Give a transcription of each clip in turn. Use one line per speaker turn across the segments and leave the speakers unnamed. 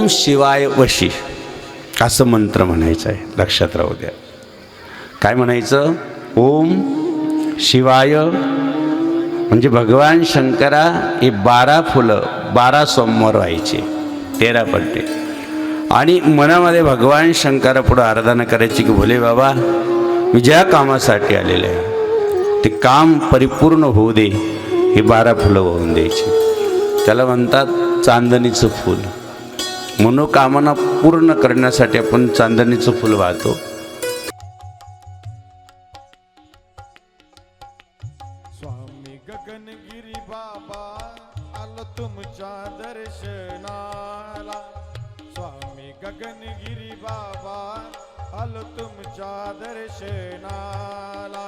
ओम शिवाय वशी असं मंत्र म्हणायचं आहे. लक्षात राहू द्या. काय म्हणायचं? ओम शिवाय म्हणजे भगवान शंकरा हे बारा फुलं बारा सोमवार व्हायचे तेरा पट्टे. आणि मनामध्ये भगवान शंकरा पुढं आराधना करायची की भोले बाबा मी ज्या कामासाठी आलेले आहे ते काम परिपूर्ण होऊ दे हे बारा फुलं वाहून द्यायची. त्याला म्हणतात चांदणीचं फूल. मनोकामना पूर्ण करण्यासाठी आपण चांदणीचं फुल वाहतो.
स्वामी गगनगिरी बाबा आलो तुमच्या दर्शनाला. स्वामी गगनगिरी बाबा आलो तुमच्या दर्शनाला.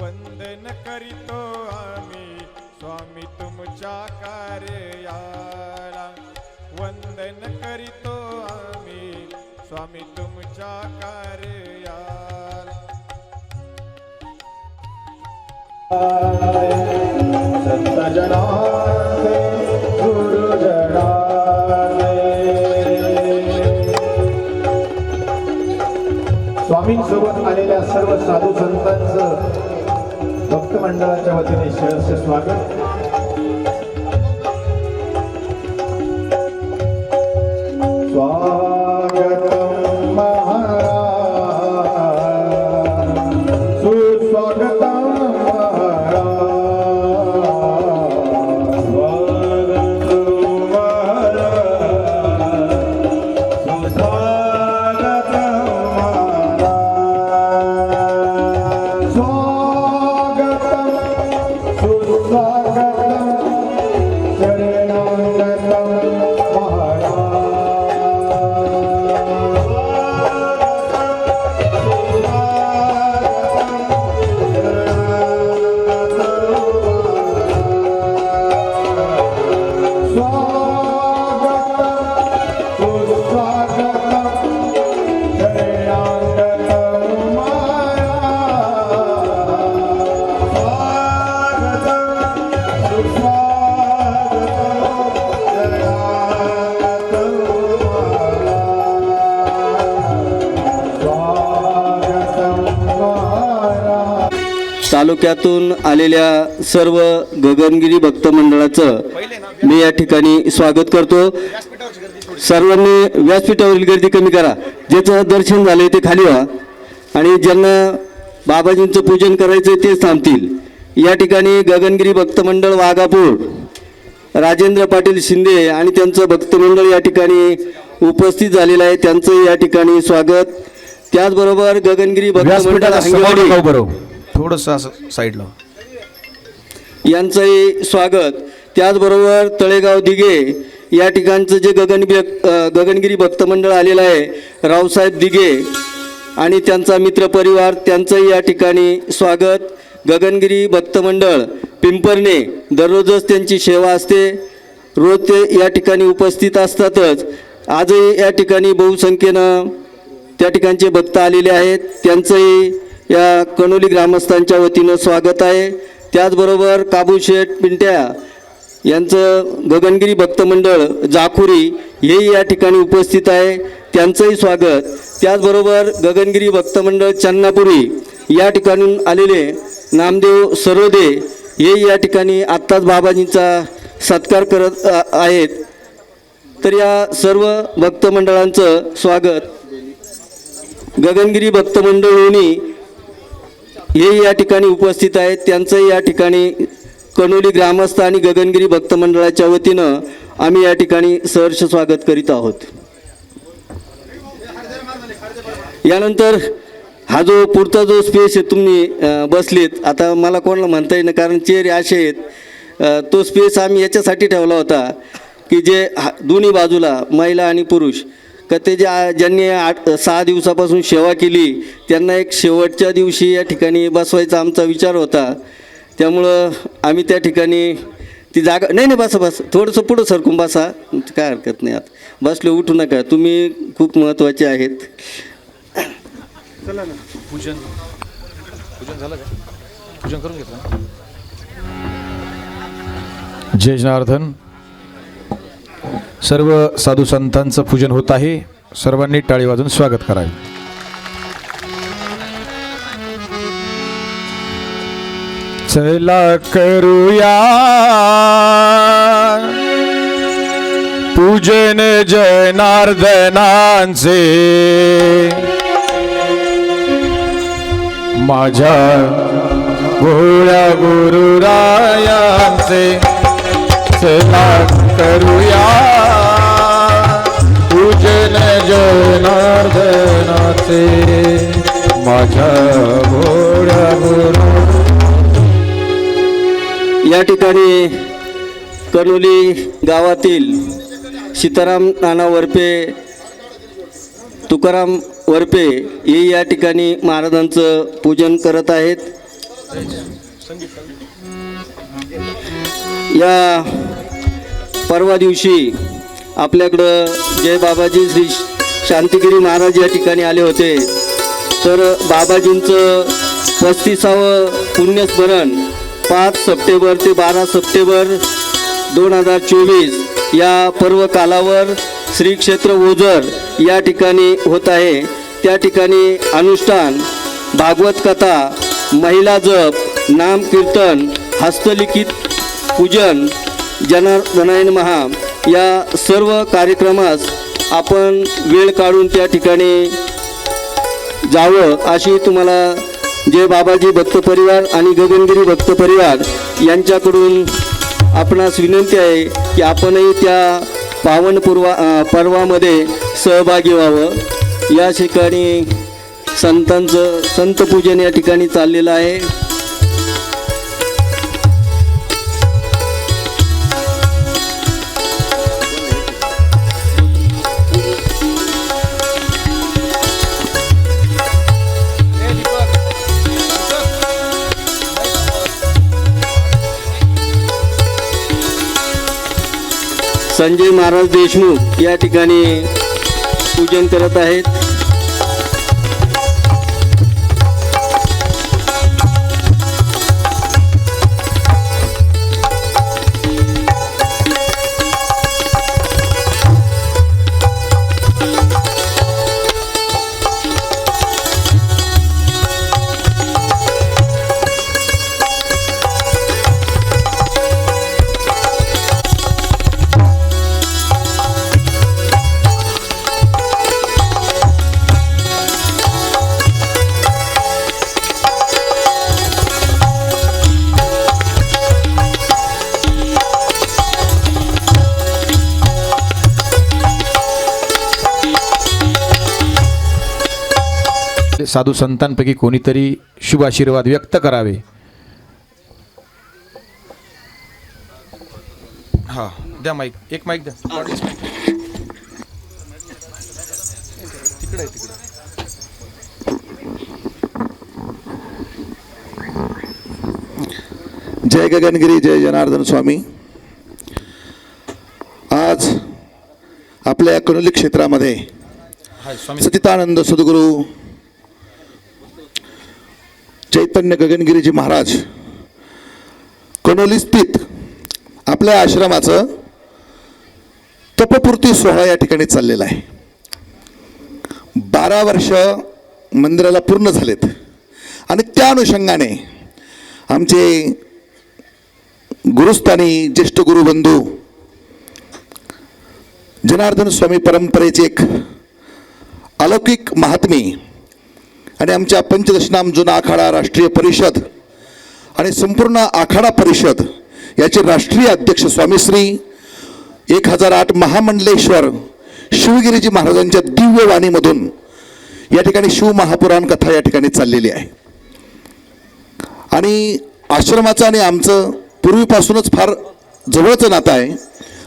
वंदन करीतो आम्ही स्वामी तुमच्या कार्या करीतो आम्ही. स्वामी तुमच्या कार्याला संतजनाचे स्वामींसोबत आलेल्या सर्व साधू संतांचं भक्त मंडळाच्या वतीने सहर्ष स्वागत.
तालुक्यातून आलेल्या सर्व गगनगिरी भक्त मंडळाचं मी या ठिकाणी स्वागत करतो. सर्वांनी व्यासपीठावरील गर्दी कमी करा. ज्याचं दर्शन झालंय ते खाली व्हा. आणि ज्यांना बाबाजींचं पूजन करायचं तेच थांबतील. या ठिकाणी गगनगिरी भक्त मंडळ वाघापूर राजेंद्र पाटील शिंदे आणि त्यांचं भक्तमंडळ या ठिकाणी उपस्थित झालेलं आहे. त्यांचं या ठिकाणी स्वागत. त्याचबरोबर गगनगिरी भक्त मंडळ
थोडंसं असं साईडला.
यांचंही स्वागत. त्याचबरोबर तळेगाव दिघे या ठिकाणचं जे गगन गगनगिरी भक्त मंडळ आलेलं आहे रावसाहेब दिघे आणि त्यांचा मित्रपरिवार त्यांचंही या ठिकाणी स्वागत. गगनगिरी भक्त मंडळ पिंपरणे दररोजच त्यांची सेवा असते. रोज ते या ठिकाणी उपस्थित असतातच. आजही या ठिकाणी बहुसंख्येनं त्या ठिकाणचे भक्त आलेले आहेत. त्यांचंही या कणोली ग्रामस्थांच्या वतीनं स्वागत आहे. त्याचबरोबर काबूशेठ पिंट्या यांचं गगनगिरी भक्त मंडळ जाखुरी हेही या ठिकाणी उपस्थित आहे. त्यांचंही स्वागत. त्याचबरोबर गगनगिरी भक्त मंडळ चन्नापुरी या ठिकाणून आलेले नामदेव सरोदे हे या ठिकाणी आत्ताच बाबाजींचा सत्कार करत आहेत. तर या सर्व भक्त मंडळांचं स्वागत. गगनगिरी भक्त मंडळींनी हे या ठिकाणी उपस्थित आहेत. त्यांचंही या ठिकाणी कणोली ग्रामस्थ आणि गगनगिरी भक्त मंडळाच्या वतीनं आम्ही या ठिकाणी सहर्ष स्वागत करीत आहोत. यानंतर हा जो पुढचा जो स्पेस आहे तुम्ही बसलेत बसलीत आता मला कोणाला म्हणता येईन कारण चेहरे असे आहेत. तो स्पेस आम्ही याच्यासाठी ठेवला होता की जे हा- दोन्ही बाजूला महिला आणि पुरुष का ते जे आ- ज्यांनी आठ सहा दिवसापासून सेवा केली त्यांना एक शेवटच्या दिवशी या ठिकाणी बसवायचा आमचा विचार होता. त्यामुळं आम्ही त्या ठिकाणी ती जागा नाही नाही बसा बस. थोडंसं पुढं सरकून बसा. काय हरकत नाही आता. बसले उठू नका. तुम्ही खूप महत्त्वाचे आहेत.
पूजन. पूजन झालं का? पूजन करून घेतलं जय जनार्दन. सर्व साधू संतांचं पूजन होत आहे. सर्वांनी टाळी वाजून स्वागत करावे. चला करूया. पूजन जनार्दनांचे. माझ्या गोळ्या गुरुरायांचे. चला करूया. पूजन जनार्दनाचे माझ्या भोळ्या
या ठिकाणी कनोली गावातील सीताराम नाना वरपे तुकाराम वरपे हे या ठिकाणी महाराजांचं पूजन करत आहेत. या परवा दिवशी आपल्याकडं जय बाबाजी श्री शांतिगिरी महाराज या ठिकाणी आले होते. तर बाबाजींचं पस्तीसावं पुण्यस्मरण पाच सप्टेंबर ते बारा सप्टेंबर दोन हजार चोवीस या पर्व कालावर श्री क्षेत्र ओझर या ठिकाणी होत आहे. त्या ठिकाणी अनुष्ठान भागवत कथा महिला जप नाम कीर्तन हस्तलिखित पूजन जनार्दनायन महा या सर्व कार्यक्रमास आपण वेळ काढून त्या ठिकाणी जावं अशी तुम्हाला जय बाबाजी भक्त परिवार आणि गगनगिरी भक्त परिवार यांच्याकडून आपणास विनंती आहे की आपणही त्या पावन पूर्वा पर्वामध्ये सहभागी व्हावं. या ठिकाणी संतांचं संतपूजन या ठिकाणी चाललेलं आहे. संजय महाराज देशमुख या ठिकाणी पूजन करत आहेत.
साधू संतांपैकी कोणीतरी शुभ आशीर्वाद व्यक्त करावे. हा द्या माईक एक माईक द्या. तिकडे तिकडे.
जय गगनगिरी जय जनार्दन स्वामी. आज आपल्या कणोली क्षेत्रामध्ये सचितानंद सद्गुरू चैतन्य गगनगिरीजी महाराज कणोली स्थित आपल्या आश्रमाचं तपपूर्ती सोहळा या ठिकाणी चाललेला आहे. बारा वर्ष मंदिराला पूर्ण झालेत. आणि त्या अनुषंगाने आमचे गुरुस्थानी ज्येष्ठ गुरुबंधू जनार्दन स्वामी परंपरेचे एक अलौकिक महात्मी आणि आमच्या पंचदशनाम जुना आखाडा राष्ट्रीय परिषद आणि संपूर्ण आखाडा परिषद याचे राष्ट्रीय अध्यक्ष स्वामीश्री एक हजार आठ महामंडलेश्वर शिवगिरीजी महाराजांच्या दिव्य वाणीमधून या ठिकाणी शिव महापुराण कथा या ठिकाणी चाललेली आहे. आणि आश्रमाचं आणि आमचं पूर्वीपासूनच फार जवळचं नातं आहे.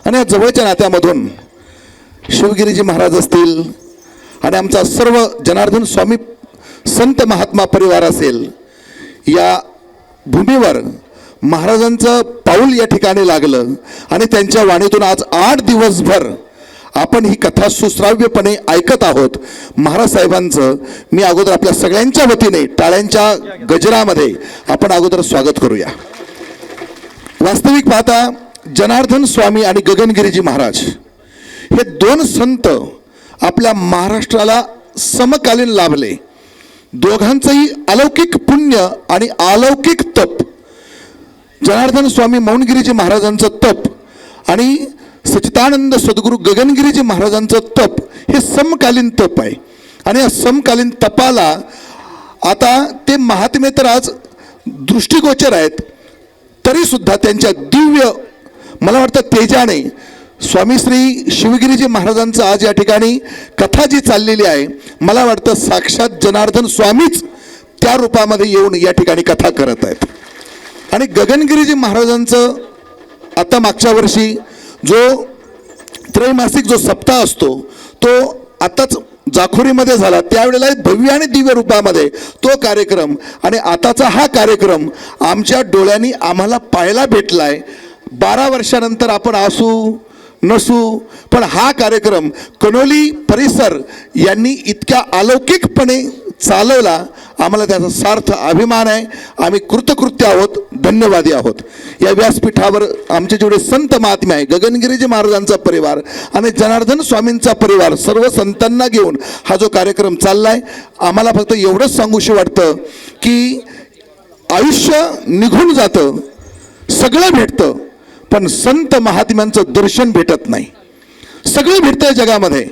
आणि या जवळच्या नात्यामधून शिवगिरीजी महाराज असतील आणि आमचा सर्व जनार्दन स्वामी संत महात्मा परिवार असेल या भूमीवर महाराजांचं पाऊल या ठिकाणी लागलं आणि त्यांच्या वाणीतून आज आठ दिवसभर आपण ही कथा सुश्राव्यपणे ऐकत आहोत. महाराज साहेबांचं मी अगोदर आपल्या सगळ्यांच्या वतीने टाळ्यांच्या गजरामध्ये आपण अगोदर स्वागत करूया. वास्तविक पाहता जनार्दन स्वामी आणि गगनगिरीजी महाराज हे दोन संत आपल्या महाराष्ट्राला समकालीन लाभले. दोघांचंही अलौकिक पुण्य आणि अलौकिक तप. जनार्दन स्वामी मौनगिरीजी महाराजांचं तप आणि सचितानंद सद्गुरू गगनगिरीजी महाराजांचं तप हे समकालीन तप आहे. आणि या समकालीन तपाला आता ते महात्मे तर आज दृष्टिगोचर आहेत. तरीसुद्धा त्यांच्या दिव्य मला वाटतं तेजाने स्वामी श्री शिवगिरीजी महाराजांचं आज या ठिकाणी कथा जी चाललेली आहे मला वाटतं साक्षात जनार्दन स्वामीच त्या रूपामध्ये येऊन या ठिकाणी कथा करत आहेत. आणि गगनगिरीजी महाराजांचं आता मागच्या वर्षी जो त्रैमासिक जो सप्ताह असतो तो आताच जाखोरीमध्ये झाला. त्यावेळेला भव्य आणि दिव्य रूपामध्ये तो कार्यक्रम आणि आताचा हा कार्यक्रम आमच्या डोळ्यांनी आम्हाला पाहायला भेटला आहे बारा वर्षानंतर आपण असू नसू. पण हा कार्यक्रम कनोली परिसर यांनी इतक्या अलौकिकपणे चालवला. आम्हाला त्याचा सार्थ अभिमान आहे. आम्ही कृतकृत्य आहोत धन्यवादी आहोत. या व्यासपीठावर आमचे जेवढे संत महात्मे आहे गगनगिरीजी महाराजांचा परिवार आणि जनार्दन स्वामींचा परिवार सर्व संतांना घेऊन हा जो कार्यक्रम चालला आहे आम्हाला फक्त एवढंच सांगूशी वाटतं की आयुष्य निघून जातं सगळं भेटतं. पण संत महात्म्यांचं दर्शन भेटत नाही. सगळं भेटतंय जगामध्ये.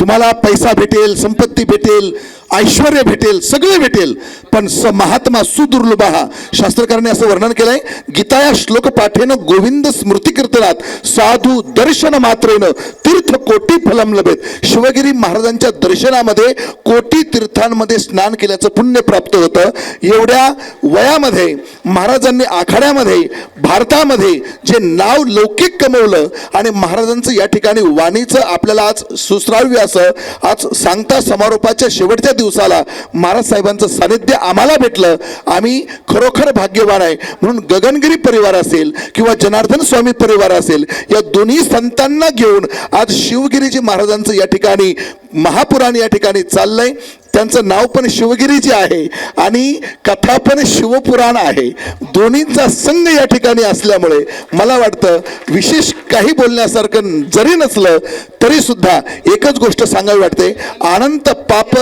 तुम्हाला पैसा भेटेल संपत्ती भेटेल ऐश्वर भेटेल सगळे भेटेल. पण स महात्मा सुदुर्लभ हा शास्त्रकारांनी असं वर्णन केलंय गीता या श्लोक पाठेनं गोविंद स्मृती कीर्तनात साधू दर्शन मात्रेनं तीर्थ कोटी फलम लभेत. शिवगिरी महाराजांच्या दर्शनामध्ये कोटी तीर्थांमध्ये स्नान केल्याचं पुण्य प्राप्त होतं. एवढ्या वयामध्ये महाराजांनी आखाड्यामध्ये भारतामध्ये जे नाव लौकिक कमवलं आणि महाराजांचं या ठिकाणी वाणीचं आपल्याला आज सुश्राव्य असं आज सांगता समारोपाच्या शेवटच्या दिवसाला महाराज साहेबांचं सानिध्य आम्हाला भेटलं. आम्ही खरोखर भाग्यवान आहे. म्हणून गगनगिरी परिवार असेल किंवा जनार्दन स्वामी परिवार असेल या दोन्ही संतांना घेऊन आज शिवगिरीजी महाराजांचं या ठिकाणी महापुराण या ठिकाणी चाललंय. त्यांचं नाव पण शिवगिरीची आहे आणि कथा पण शिवपुराण आहे. दोन्हींचा संघ या ठिकाणी असल्यामुळे मला वाटतं विशेष काही बोलण्यासारखं जरी नसलं तरी सुद्धा एकच गोष्ट सांगावी वाटते. अनंत पाप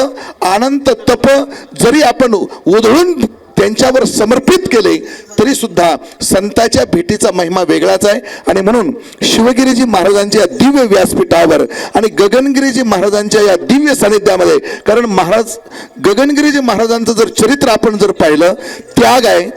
अनंत तप जरी आपण उधळून त्यांच्यावर समर्पित केले तरी सुद्धा संताच्या भेटीचा महिमा वेगळाच आहे. आणि म्हणून शिवगिरीजी महाराजांच्या दिव्य व्यासपीठावर आणि गगनगिरीजी महाराजांच्या या दिव्य सानिध्यामध्ये कारण महाराज गगनगिरीजी महाराजांचं जर चरित्र आपण जर पाहिलं त्याग आहे.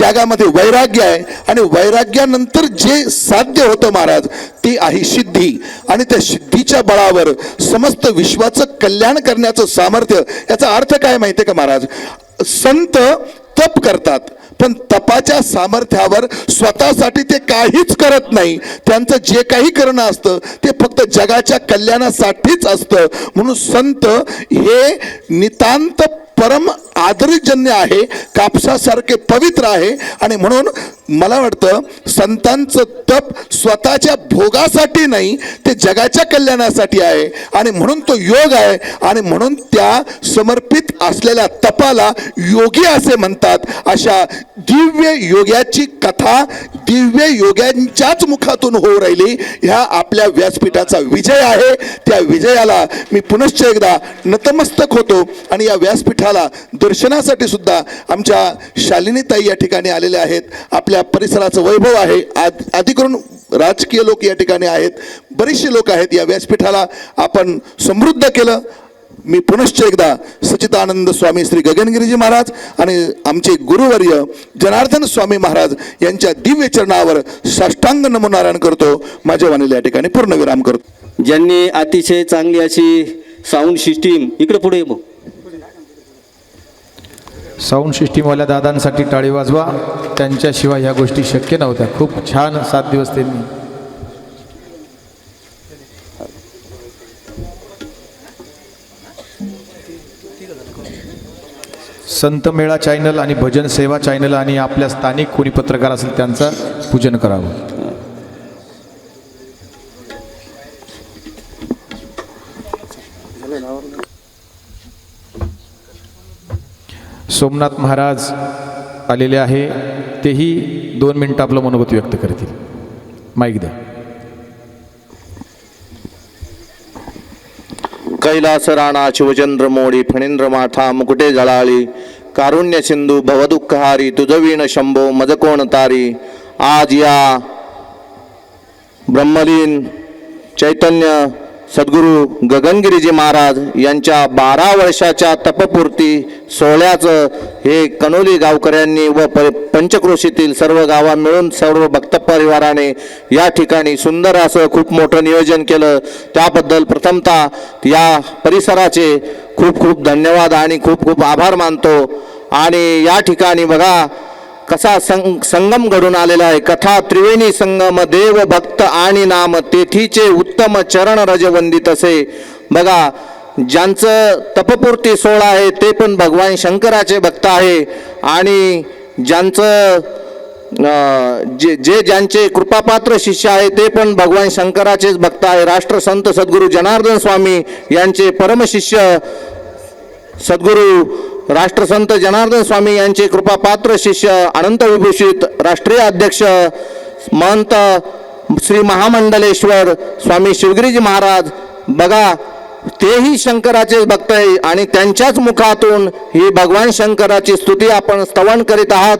त्यागामध्ये वैराग्य आहे. आणि वैराग्यानंतर जे साध्य होतं महाराज ती आहे सिद्धी. आणि त्या सिद्धीच्या बळावर समस्त विश्वाचं कल्याण करण्याचं सामर्थ्य याचा अर्थ काय माहिती आहे का महाराज? संत तप करतात. पण तपाच्या सामर्थ्यावर स्वतःसाठी ते काहीच करत नाही. त्यांचं जे काही करणं असतं ते फक्त जगाच्या कल्याणासाठीच असतं. म्हणून संत हे नितांत परम आदरजन्य आहे कापसासारखे पवित्र आहे. आणि म्हणून मला वाटतं संतांचं तप स्वतःच्या भोगासाठी नाही ते जगाच्या कल्याणासाठी आहे. आणि म्हणून तो योग आहे. आणि म्हणून त्या समर्पित असलेल्या तपाला योगी असे म्हणतात. अशा दिव्य योग्याची कथा दिव्य योग्यांच्याच मुखातून होऊ राहिली. ह्या आपल्या व्यासपीठाचा विजय आहे. त्या विजयाला मी पुनश्च एकदा नतमस्तक होतो आणि या व्यासपीठाला दर्शनासाठी सुद्धा आमच्या शालिनीताई या ठिकाणी आलेल्या आहेत. आपल्या परिसराचं वैभव आहे. आद आधी करून राजकीय लोक या ठिकाणी आहेत. बरेचसे लोक आहेत. या व्यासपीठाला आपण समृद्ध केलं. मी पुनश्च एकदा सच्चिदानंद स्वामी श्री गगनगिरीजी महाराज आणि आमचे गुरुवर्य जनार्दन स्वामी महाराज यांच्या दिव्य चरणावर साष्टांग नमनारायण करतो. माझ्या वाणीला या ठिकाणी पूर्णविराम करतो.
ज्यांनी अतिशय चांगली अशी साऊंड सिस्टीम इकडे पुढे मग.
साऊंड सिस्टीमवाल्या दादांसाठी टाळी वाजवा. त्यांच्याशिवाय ह्या गोष्टी शक्य नव्हत्या. खूप छान सात दिवस त्यांनी संत मेळा चॅनल आणि भजन सेवा चॅनल आणि आपल्या स्थानिक कोणी पत्रकार असेल त्यांचं पूजन करावं. सोमनाथ महाराज आलेले आहे. तेही दोन मिनटं आपलं मनोगत व्यक्त करतील. माईक द्या.
कैलास राणा शिवचंद्र मोडी फणींद्र माथा मुकुटे जळाळी कारुण्य सिंधू भवदुःखहारी तुझवीण शंभो मज कोण तारी. आज या ब्रह्मलीन चैतन्य सद्गुरू गगनगिरीजी महाराज यांच्या बारा वर्षाच्या तपपूर्ती सोहळ्याचं हे कनोली गावकऱ्यांनी व प पंचक्रोशीतील सर्व गावा मिळून सर्व भक्त परिवाराने या ठिकाणी सुंदर असं खूप मोठं नियोजन केलं. त्याबद्दल प्रथमतः या परिसराचे खूप खूप धन्यवाद आणि खूप खूप आभार मानतो. आणि या ठिकाणी बघा कसा संग संगम घडून आलेला आहे. कथा त्रिवेणी संगम देव भक्त आणि नाम तेथीचे उत्तम चरण रजवंदित असे बघा ज्यांचं तपपूर्ती सोहळा आहे ते पण भगवान शंकराचे भक्त आहे. आणि ज्यांचं जे जे ज्यांचे कृपापात्र शिष्य आहे ते पण भगवान शंकराचेच भक्त आहे. राष्ट्रसंत सद्गुरू जनार्दन स्वामी यांचे परमशिष्य सद्गुरू राष्ट्रसंत जनार्दन स्वामी यांचे कृपापात्र शिष्य अनंत विभूषित राष्ट्रीय अध्यक्ष महंत श्री महामंडलेश्वर स्वामी शिवगिरीजी महाराज. बघा तेही शंकराचे भक्त आहे आणि त्यांच्याच मुखातून ही भगवान शंकराची स्तुती आपण स्तवन करीत आहात.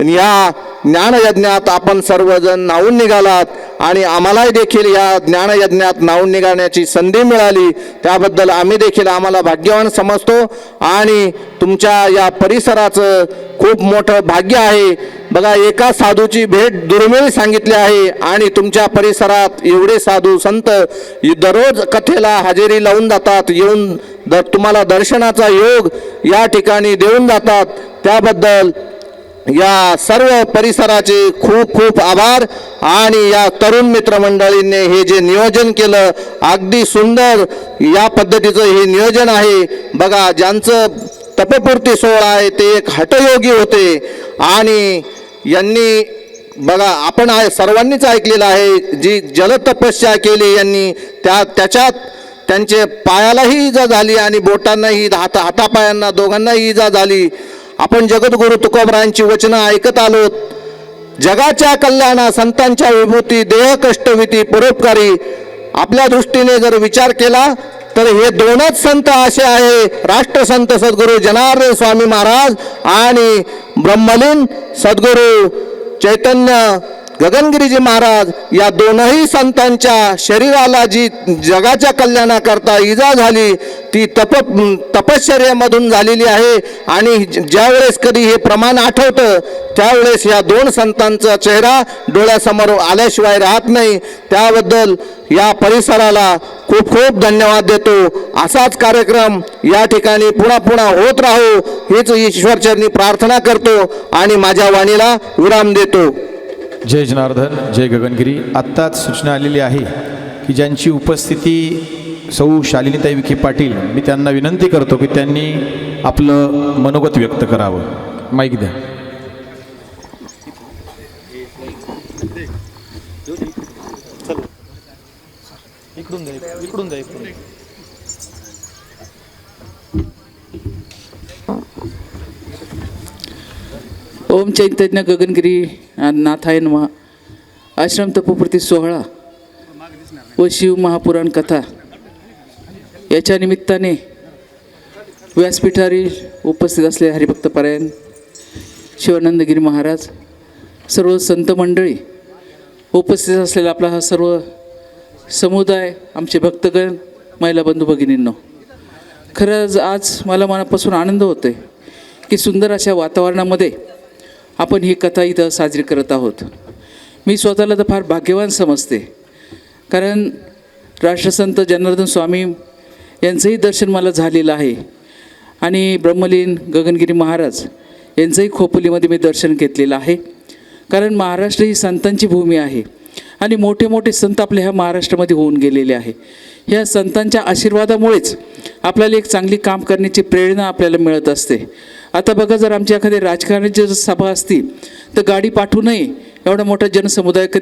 या ज्ञानयज्ञात आपण सर्वजण नावून निघालात आणि आम्हालाही देखील या ज्ञानयज्ञात नावून निघाण्याची संधी मिळाली. त्याबद्दल आम्ही देखील आम्हाला भाग्यवान समजतो आणि तुमच्या या परिसराचं खूप मोठं भाग्य आहे. बघा एका साधूची भेट दुर्मिळ सांगितली आहे आणि तुमच्या परिसरात एवढे साधू संत दररोज कथेला हजेरी लावून जातात येऊन द तुम्हाला दर्शनाचा योग या ठिकाणी देऊन जातात. त्याबद्दल या सर्व परिसराचे खूप खूप आभार. आणि या तरुण मित्रमंडळींनी हे जे नियोजन केलं अगदी सुंदर या पद्धतीचं हे नियोजन आहे. बघा ज्यांचं तपपूर्ती सोहळा आहे ते एक हटयोगी होते. आणि यांनी बघा आपण आहे सर्वांनीच ऐकलेलं आहे जी जलतपस्या केली यांनी त्या त्याच्यात त्यांचे पायालाही इजा झाली आणि बोटांनाही हाता हातापायांना दोघांनाही इजा झाली. आपण जगद्गुरु तुकोबरांची वचनं ऐकत आलोत. जगाच्या कल्याणा संतांच्या विभूती देह कष्टविती परोपकारी आपल्या दृष्टीने जर विचार केला तर हे दोनच संत असे आहे. राष्ट्रसंत सद्गुरू जनार्दन स्वामी महाराज आणि ब्रह्मलीन सद्गुरू चैतन्य गगनगिरीजी महाराज या दोनही संतांच्या शरीराला जी जगाच्या कल्याणाकरता इजा झाली ती तप तपश्चर्यामधून झालेली आहे. आणि ज्यावेळेस कधी हे प्रमाण आठवतं त्यावेळेस या दोन संतांचा चेहरा डोळ्यासमोर आल्याशिवाय राहत नाही. त्याबद्दल या परिसराला खूप खूप धन्यवाद देतो. असाच कार्यक्रम या ठिकाणी पुन्हा पुन्हा होत राहू हीच ईश्वरचरणी प्रार्थना करतो आणि माझ्या वाणीला विराम देतो.
जय जनार्दन जय गगनगिरी. आत्ताच सूचना आलेली आहे की ज्यांची उपस्थिती सौ शालिनीताई विखे पाटील मी त्यांना विनंती करतो की त्यांनी आपलं मनोगत व्यक्त करावं. माईक द्या.
ओम चैतन्य गगनगिरी नाथाय महा आश्रम तपोप्रती सोहळा व शिव महापुराण कथा. याच्या निमित्ताने व्यासपीठावरील उपस्थित असलेले हरिभक्त परायण शिवानंदगिरी महाराज सर्व संत मंडळी उपस्थित असलेला आपला हा सर्व समुदाय आमचे भक्तगण महिला बंधू भगिनींनो. खरंच आज मला मनापासून आनंद होतो आहे की सुंदर अशा वातावरणामध्ये आपण ही कथा इथं साजरी करत आहोत. मी स्वतःला तर फार भाग्यवान समजते. कारण राष्ट्रसंत जनार्दन स्वामी यांचंही दर्शन मला झालेलं आहे. आणि ब्रह्मलीन गगनगिरी महाराज यांचंही खोपोलीमध्ये मी दर्शन घेतलेलं आहे. कारण महाराष्ट्र ही संतांची भूमी आहे. आणि मोठे मोठे संत आपल्या ह्या महाराष्ट्रामध्ये होऊन गेलेले आहे. ह्या संतांच्या आशीर्वादामुळेच आपल्याला एक चांगली काम करण्याची प्रेरणा आपल्याला मिळत असते. आता बघा जर आमच्या एखाद्या राजकारणाची जर सभा असतील तर गाडी पाठवू नये. एवढा मोठा जनसमुदाय कधी